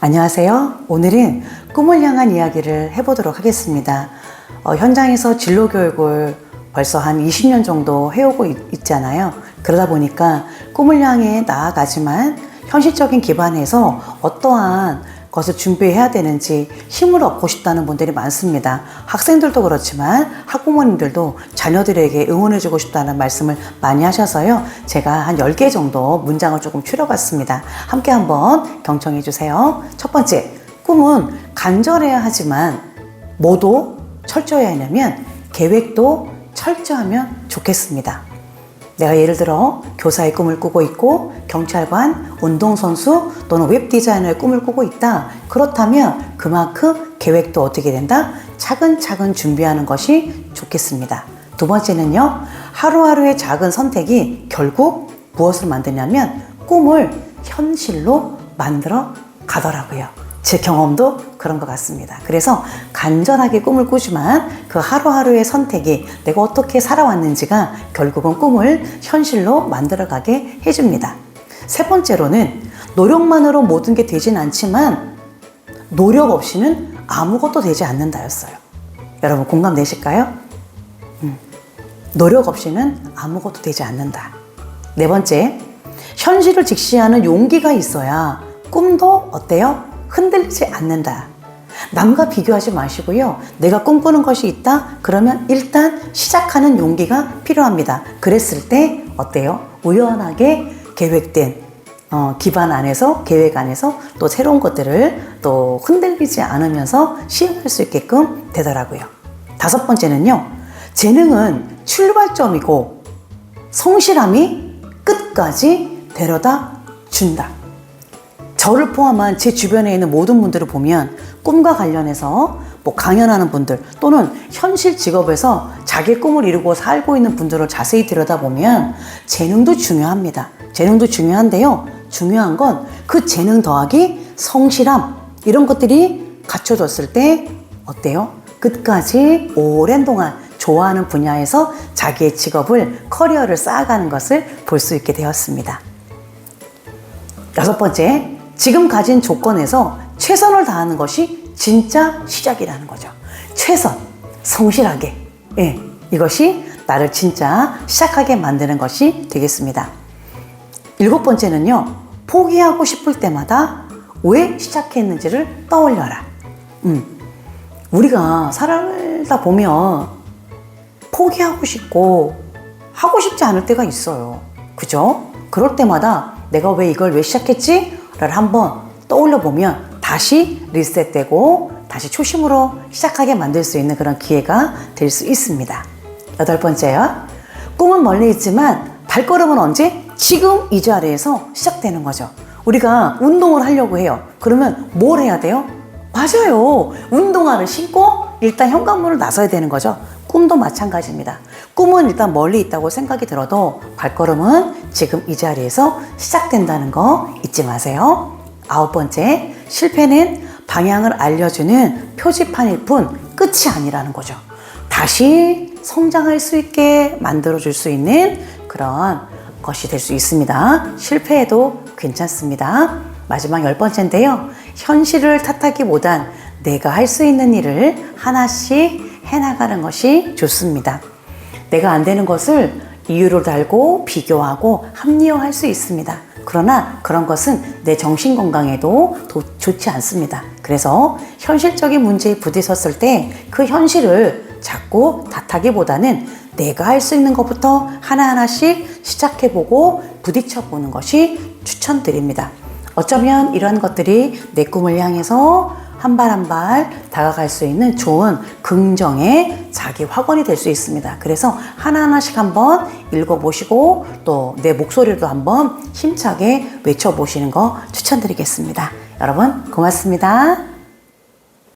안녕하세요. 오늘은 꿈을 향한 이야기를 해보도록 하겠습니다. 어, 현장에서 진로 교육을 벌써 한 20년 정도 해오고 있, 잖아요 그러다 보니까 꿈을 향해 나아가지만 현실적인 기반에서 어떠한 것을 준비해야 되는지 힘을 얻고 싶다는 분들이 많습니다. 학생들도 그렇지만 학부모님들도 자녀들에게 응원해주고 싶다는 말씀을 많이 하셔서요. 제가 한 10개 정도 문장을 조금 추려봤습니다. 함께 한번 경청해 주세요. 첫 번째, 꿈은 간절해야 하지만 뭐도 철저해야 하려면 계획도 철저하면 좋겠습니다. 내가 예를 들어 교사의 꿈을 꾸고 있고 경찰관, 운동선수 또는 웹디자이너의 꿈을 꾸고 있다. 그렇다면 그만큼 계획도 어떻게 된다? 차근차근 준비하는 것이 좋겠습니다. 두 번째는요. 하루하루의 작은 선택이 결국 무엇을 만드냐면 꿈을 현실로 만들어 가더라고요. 제 경험도 그런 것 같습니다. 그래서 간절하게 꿈을 꾸지만 그 하루하루의 선택이 내가 어떻게 살아왔는지가 결국은 꿈을 현실로 만들어가게 해줍니다. 세 번째로는 노력만으로 모든 게 되진 않지만 노력 없이는 아무것도 되지 않는다였어요. 여러분 공감되실까요? 음, 노력 없이는 아무것도 되지 않는다. 네 번째, 현실을 직시하는 용기가 있어야 꿈도 어때요? 흔들리지 않는다. 남과 비교하지 마시고요. 내가 꿈꾸는 것이 있다? 그러면 일단 시작하는 용기가 필요합니다. 그랬을 때 어때요? 우연하게 계획된 어, 기반 안에서 계획 안에서 또 새로운 것들을 또 흔들리지 않으면서 시행할 수 있게끔 되더라고요. 다섯 번째는요. 재능은 출발점이고 성실함이 끝까지 데려다 준다. 저를 포함한 제 주변에 있는 모든 분들을 보면 꿈과 관련해서 뭐 강연하는 분들 또는 현실 직업에서 자기 꿈을 이루고 살고 있는 분들을 자세히 들여다보면 재능도 중요합니다. 재능도 중요한데요. 중요한 건 그 재능 더하기 성실함 이런 것들이 갖춰졌을 때 어때요? 끝까지 오랜 동안 좋아하는 분야에서 자기의 직업을 커리어를 쌓아가는 것을 볼 수 있게 되었습니다. 여섯 번째, 지금 가진 조건에서 최선을 다하는 것이 진짜 시작이라는 거죠. 최선, 성실하게. 예, 이것이 나를 진짜 시작하게 만드는 것이 되겠습니다. 일곱 번째는요, 포기하고 싶을 때마다 왜 시작했는지를 떠올려라. 음, 우리가 살다 보면 포기하고 싶고 하고 싶지 않을 때가 있어요. 그죠? 그럴 때마다 내가 왜 이걸 왜 시작했지? 를 한번 떠올려 보면 다시 리셋되고 다시 초심으로 시작하게 만들 수 있는 그런 기회가 될 수 있습니다. 여덟 번째요. 꿈은 멀리 있지만 발걸음은 언제? 지금 이 자리에서 시작되는 거죠. 우리가 운동을 하려고 해요. 그러면 뭘 해야 돼요? 맞아요. 운동화를 신고 일단 현관문을 나서야 되는 거죠. 꿈도 마찬가지입니다. 꿈은 일단 멀리 있다고 생각이 들어도 발걸음은 지금 이 자리에서 시작된다는 거 잊지 마세요. 아홉 번째, 실패는 방향을 알려주는 표지판일 뿐 끝이 아니라는 거죠. 다시 성장할 수 있게 만들어줄 수 있는 그런 것이 될 수 있습니다. 실패해도 괜찮습니다. 마지막 열 번째인데요. 현실을 탓하기보단 내가 할 수 있는 일을 하나씩 해나가는 것이 좋습니다. 내가 안 되는 것을 이유로 달고 비교하고 합리화할 수 있습니다. 그러나 그런 것은 내 정신 건강에도 좋지 않습니다. 그래서 현실적인 문제에 부딪혔을 때 그 현실을 자꾸 탓하기보다는 내가 할 수 있는 것부터 하나하나씩 시작해보고 부딪혀보는 것이 추천드립니다. 어쩌면 이런 것들이 내 꿈을 향해서 한 발 한 발 다가갈 수 있는 좋은 긍정의 자기 확언이 될 수 있습니다. 그래서 하나하나씩 한번 읽어보시고 또 내 목소리도 한번 힘차게 외쳐보시는 거 추천드리겠습니다. 여러분 고맙습니다.